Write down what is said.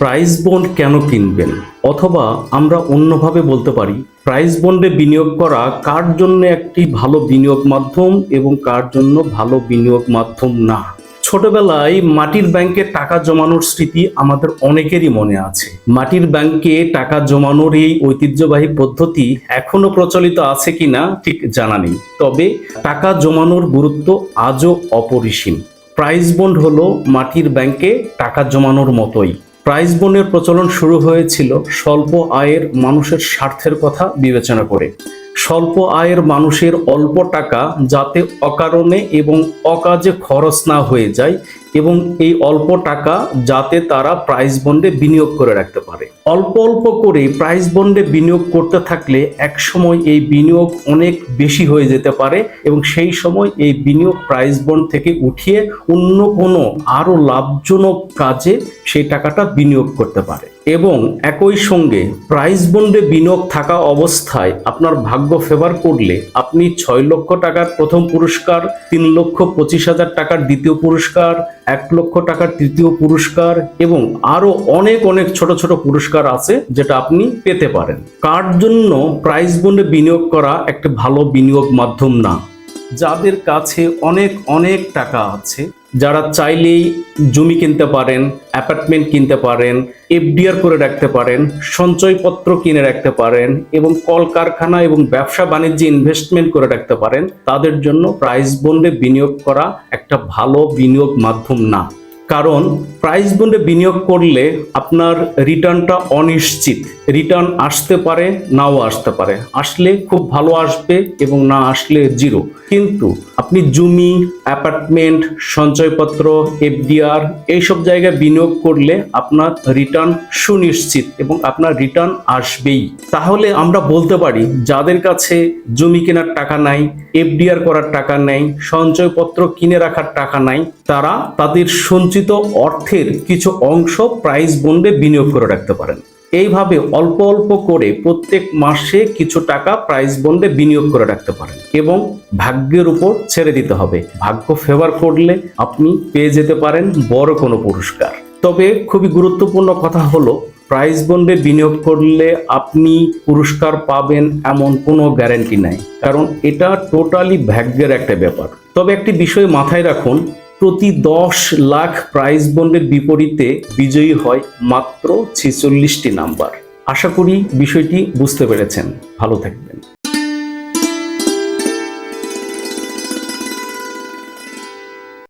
Price bond কেন কিনবেন? অথবা আমরা অন্যভাবে বলতে পারি প্রাইস বন্ডে বিনিয়োগ করা কার জন্য একটি ভালো বিনিয়োগ মাধ্যম এবং কার জন্য ভালো বিনিয়োগ মাধ্যম না? ছোটবেলায় মাটির ব্যাংকে টাকা জমানোর স্মৃতি আমাদের অনেকেরই মনে আছে। মাটির ব্যাংকে টাকা জমানোর এই ঐতিহ্যবাহী পদ্ধতি এখনও প্রচলিত আছে কিনা ঠিক জানা নেই। তবে টাকা জমানোর গুরুত্ব আজও অপরিসীম। প্রাইস বন্ড হলো মাটির ব্যাংকে টাকা জমানোর মতোই। প্রাইস বোনের প্রচলন শুরু হয়েছিল স্বল্প আয়ের মানুষের স্বার্থের কথা বিবেচনা করে। স্বল্প আয়ের মানুষের অল্প টাকা যাতে অকারণে এবং অকাজে খরচ না হয়ে যায় এবং এই অল্প টাকা যাতে তারা প্রাইস বন্ডে বিনিয়োগ করে রাখতে পারে। অল্প অল্প করে প্রাইস বন্ডে বিনিয়োগ করতে থাকলে একসময় এই বিনিয়োগ অনেক বেশি হয়ে যেতে পারে এবং সেই সময় এই বিনিয়োগ প্রাইস বন্ড থেকে উঠিয়ে অন্য কোনো আরও লাভজনক কাজে সেই টাকাটা বিনিয়োগ করতে পারে। এবং একই সঙ্গে প্রাইস বন্ডে বিনিয়োগ থাকা অবস্থায় আপনার ভাগ্য ফেভার করলে আপনি ছয় লক্ষ টাকার প্রথম পুরস্কার, তিন লক্ষ পঁচিশ হাজার টাকার দ্বিতীয় পুরস্কার, এক লক্ষ টাকার তৃতীয় পুরস্কার এবং আরও অনেক অনেক ছোট ছোট পুরস্কার আছে যেটা আপনি পেতে পারেন। কার জন্য প্রাইস বন্ডে বিনিয়োগ করা একটা ভালো বিনিয়োগ মাধ্যম না? যাদের কাছে অনেক অনেক টাকা আছে যারা চাইলেই জমি কিনতে পারেন অ্যাপার্টমেন্ট কিনতে পারেন এফডিআর করে রাখতে পারেন, সঞ্চয়পত্র কিনে রাখতে পারেন এবং কলকারখানা এবং ব্যবসা বাণিজ্যে ইনভেস্টমেন্ট করে রাখতে পারেন, তাদের জন্য প্রাইস বন্ডে বিনিয়োগ করা একটা ভালো বিনিয়োগ মাধ্যম না। কারণ প্রাইস বন্ডে বিনিয়োগ করলে আপনার রিটার্নটা অনিশ্চিত। রিটার্ন আসতে পারে, নাও আসতে পারে। আসলে খুব ভালো আসবে এবং না আসলে জিরো কিন্তু আপনি জমি অ্যাপার্টমেন্ট সঞ্চয়পত্র এফডিআর এইসব জায়গায় বিনিয়োগ করলে আপনার রিটার্ন সুনিশ্চিত এবং আপনার রিটার্ন আসবেই। তাহলে আমরা বলতে পারি, যাদের কাছে জমি কেনার টাকা নাই এফডিআর করার টাকা নেই, সঞ্চয়পত্র কিনে রাখার টাকা নাই, তারা তাদের সঞ্চিত অর্থের কিছু অংশ প্রাইস বন্ডে বিনিয়োগ করে রাখতে পারেন। এইভাবে অল্প অল্প করে প্রত্যেক মাসে কিছু টাকা প্রাইস বন্ডে বিনিয়োগ করে রাখতে পারেন এবং ভাগ্যের উপর ছেড়ে দিতে হবে। ভাগ্য ফেভার করলে আপনি পেয়ে যেতে পারেন বড় কোনো পুরস্কার। তবে খুবই গুরুত্বপূর্ণ কথা হলো প্রাইস বন্ডে বিনিয়োগ করলে আপনি পুরস্কার পাবেন এমন কোনো গ্যারান্টি নাই। কারণ এটা টোটালি ভাগ্যের একটা ব্যাপার। তবে একটি বিষয় মাথায় রাখুন প্রতি দশ লাখ প্রাইজ বন্ডের বিপরীতে বিজয়ী হয় মাত্র ছেচল্লিশটি নাম্বার আশা করি বিষয়টি বুঝতে পেরেছেন। ভালো থাকবেন।